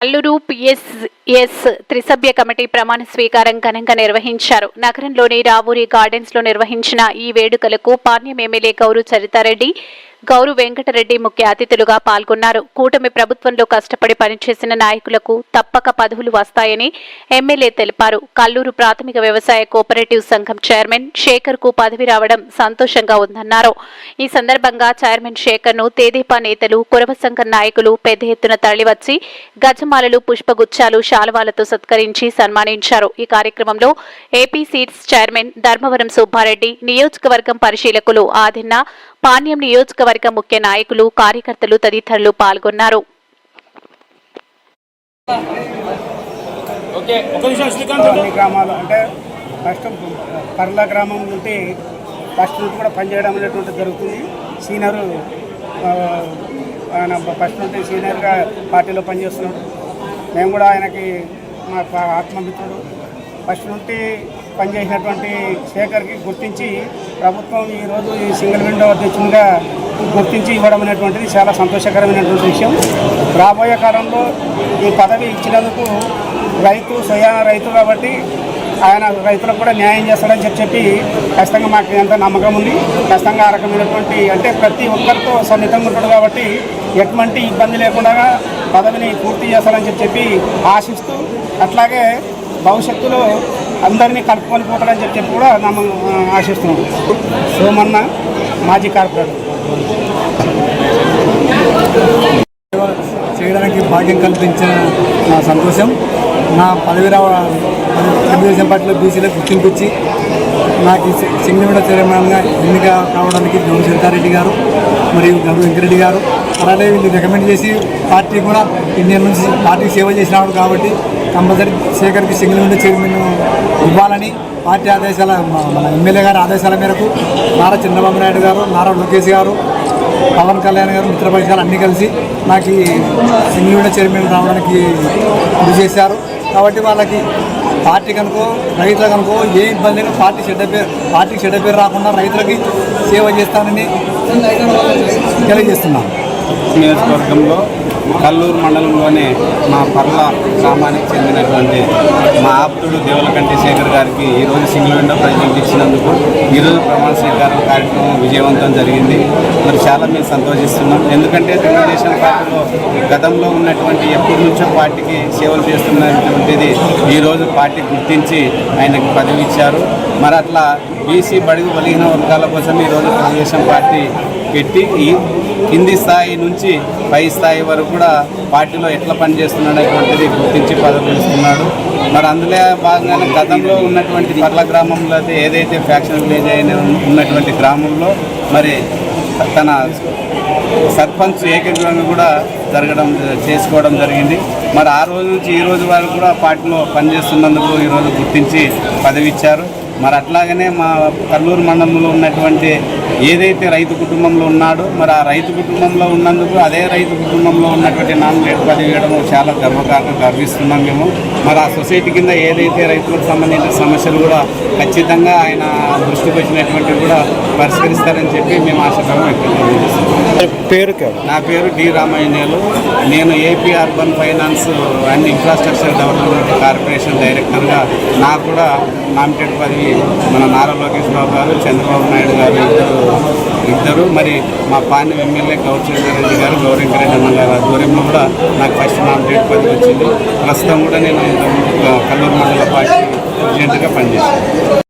Alluri PSS త్రిసభ్య committee ప్రమాణ స్వీకారం ఘనంగా నిర్వహించారు. నగరంలోని రావూరి గార్డెన్స్లో నిర్వహించిన ఈ వేడుకలకు పాణ్యం ఎమ్మెల్యే గౌరు చరితారెడ్డి గౌరు వెంకటరెడ్డి ముఖ్య అతిథులుగా పాల్గొన్నారు. కూటమి ప్రభుత్వంలో కష్టపడి పనిచేసిన నాయకులకు తప్పక పదవులు వస్తాయని ఎమ్మెల్యే తెలిపారు. కల్లూరు ప్రాథమిక వ్యవసాయ కోఆపరేటివ్ సంఘం చైర్మన్ శేఖర్కు పదవి రావడం సంతోషంగా ఉందన్నారు. ఈ సందర్భంగా చైర్మన్ శేఖర్ను తేదీపా నేతలు కురవ సంఘం నాయకులు పెద్ద ఎత్తున తరలివచ్చి గజమాలలు పుష్పగుచ్చాలు శాలువాలతో సత్కరించి సన్మానించారు. ఈ కార్యక్రమంలో AP seeds chairman Dharmavaram Subbareddy నియోజకవర్గం పరిశీలకులు ఆదిన్న పాణ్యం నియోజకవర్గ ముఖ్య నాయకులు కార్యకర్తలు తదితరులు పాల్గొన్నారు. గ్రామాలు అంటే ఫస్ట్ పర్ల గ్రామం నుండి ఫస్ట్ నుండి కూడా పనిచేయడం అనేటువంటి జరుగుతుంది. సీనియర్ ఆ, ఆయన ఫస్ట్ నుండి సీనియర్గా పార్టీలో పనిచేస్తున్నాడు. మేము కూడా ఆయనకి మా ఆత్మమిత్రుడు. ఫస్ట్ నుండి పనిచేసినటువంటి శేఖర్కి గుర్తించి ప్రభుత్వం ఈరోజు ఈ సింగిల్ విండో అధ్యక్షునిగా గుర్తించి ఇవ్వడం అనేటువంటిది చాలా సంతోషకరమైనటువంటి విషయం. రాబోయే కాలంలో ఈ పదవి ఇచ్చినందుకు రైతు స్వయాన రైతు కాబట్టి ఆయన రైతులకు కూడా న్యాయం చేస్తాడని చెప్పి చెప్పి ఖచ్చితంగా మాకు ఎంత నమ్మకం ఉంది. ఖచ్చితంగా ఆ రకమైనటువంటి అంటే ప్రతి ఒక్కరితో సన్నిహితంగా ఉంటాడు కాబట్టి ఎటువంటి ఇబ్బంది లేకుండా పదవిని పూర్తి చేస్తాడని చెప్పి చెప్పి ఆశిస్తూ అట్లాగే భవిష్యత్తులో అందరినీ కలుపుకొని పోతాడని చెప్పి చెప్పి కూడా నమ్మ ఆశిస్తున్నాం సోమన్న మాజీ కార్పొరేటర్. చేయడానికి భాగ్యం కల్పించిన నా సంతోషం. నా పదవి రావ పదవి తెలుగుదేశం పార్టీలో బీసీలో గుర్తింపు ఇచ్చి నాకు ఈ చైర్మన్గా ఎన్నిక కావడానికి గౌరవ సీతారెడ్డి గారు మరియు గౌరవ వెంకరెడ్డి గారు. అలాగే వీళ్ళు రికమెండ్ చేసి పార్టీ కూడా ఇండియన్ నుంచి పార్టీకి సేవ చేసినాడు కాబట్టి కంపల్సరీ శేఖర్కి సింగనగూడ చైర్మన్ ఇవ్వాలని పార్టీ ఆదేశాల మన ఎమ్మెల్యే గారి ఆదేశాల మేరకు నారా చంద్రబాబు నాయుడు గారు నారా లోకేష్ గారు పవన్ కళ్యాణ్ గారు మిత్రపక్షాలు అన్నీ కలిసి నాకు సింగిల్ విండో చైర్మన్ రావడానికి కృషి చేశారు. కాబట్టి వాళ్ళకి పార్టీ కనుకో రైతుల కనుకో ఏ ఇబ్బంది లేని పార్టీ చెడ్డ పేరు పార్టీకి చెడ్డ పేరు రాకుండా రైతులకి సేవ చేస్తానని తెలియజేస్తున్నాను. నియోజకవర్గంలో కల్లూరు మండలంలోని మా పర్ల గ్రామానికి చెందినటువంటి మా ఆప్తుడు దేవులకంటి శేఖర్ గారికి ఈరోజు సింగిల్ విండో ప్రెసిడెంట్ ఇచ్చినందుకు ఈరోజు ప్రమాణ స్వీకారం కార్యక్రమం విజయవంతం జరిగింది. మరి చాలా మేము సంతోషిస్తున్నాం. ఎందుకంటే తెలుగుదేశం పార్టీలో గతంలో ఉన్నటువంటి ఎప్పటి నుంచో పార్టీకి సేవలు చేస్తున్నటువంటిది ఈరోజు పార్టీ గుర్తించి ఆయనకు పదవి ఇచ్చారు. మరి అట్లా బీసీ బడుగు బలిగిన వర్గాల కోసం ఈరోజు తెలుగుదేశం పార్టీ పెట్టి ఈ కింది స్థాయి నుంచి పై స్థాయి వరకు కూడా పార్టీలో ఎట్లా పనిచేస్తున్నాడనేటువంటిది గుర్తించి పదవిస్తున్నాడు మరి అందులో భాగంగానే గతంలో ఉన్నటువంటి పర్ల గ్రామంలో అయితే ఏదైతే ఫ్యాక్షన్ విలేజ్ అయిన ఉన్నటువంటి గ్రామంలో మరి తన సర్పంచ్ ఏకీకరణ కూడా జరగడం చేసుకోవడం జరిగింది. మరి ఆ రోజు నుంచి ఈ రోజు వరకు కూడా పార్టీలో పనిచేస్తున్నందుకు ఈరోజు గుర్తించి పదవి ఇచ్చారు మరి అట్లాగనే మా కల్లూరు మండలంలో ఉన్నటువంటి ఏదైతే రైతు కుటుంబంలో ఉన్నాడో మరి ఆ రైతు కుటుంబంలో ఉన్నందుకు అదే రైతు కుటుంబంలో ఉన్నటువంటి నామినేట్ పదవి ఇవ్వడం చాలా గర్వకారణం గర్విస్తున్నాం మేము. మరి ఆ సొసైటీ కింద ఏదైతే రైతులకు సంబంధించిన సమస్యలు కూడా ఖచ్చితంగా ఆయన దృష్టికి వచ్చినటువంటి కూడా పరిష్కరిస్తారని చెప్పి మేము ఆశాభావం వ్యక్తం పేరు నా పేరు డి రామాయణేలు. నేను AP urban finance and infrastructure development corporation డైరెక్టర్గా నాకు కూడా నామినేటెడ్ పదవి మన నారా లోకేష్ బాబు గారు చంద్రబాబు నాయుడు గారు ఇద్దరు ఇద్దరు. మరి మా పాండ్యం ఎమ్మెల్యే గౌరవ గారు గౌరవరెడ్డి అన్న గారు ఆధ్వర్యంలో కూడా నాకు ఫస్ట్ నామినేట్ పదవి వచ్చింది. ప్రస్తుతం కూడా నేను కల్లూరు మండల పార్టీ ప్రెసిడెంట్గా పనిచేశాను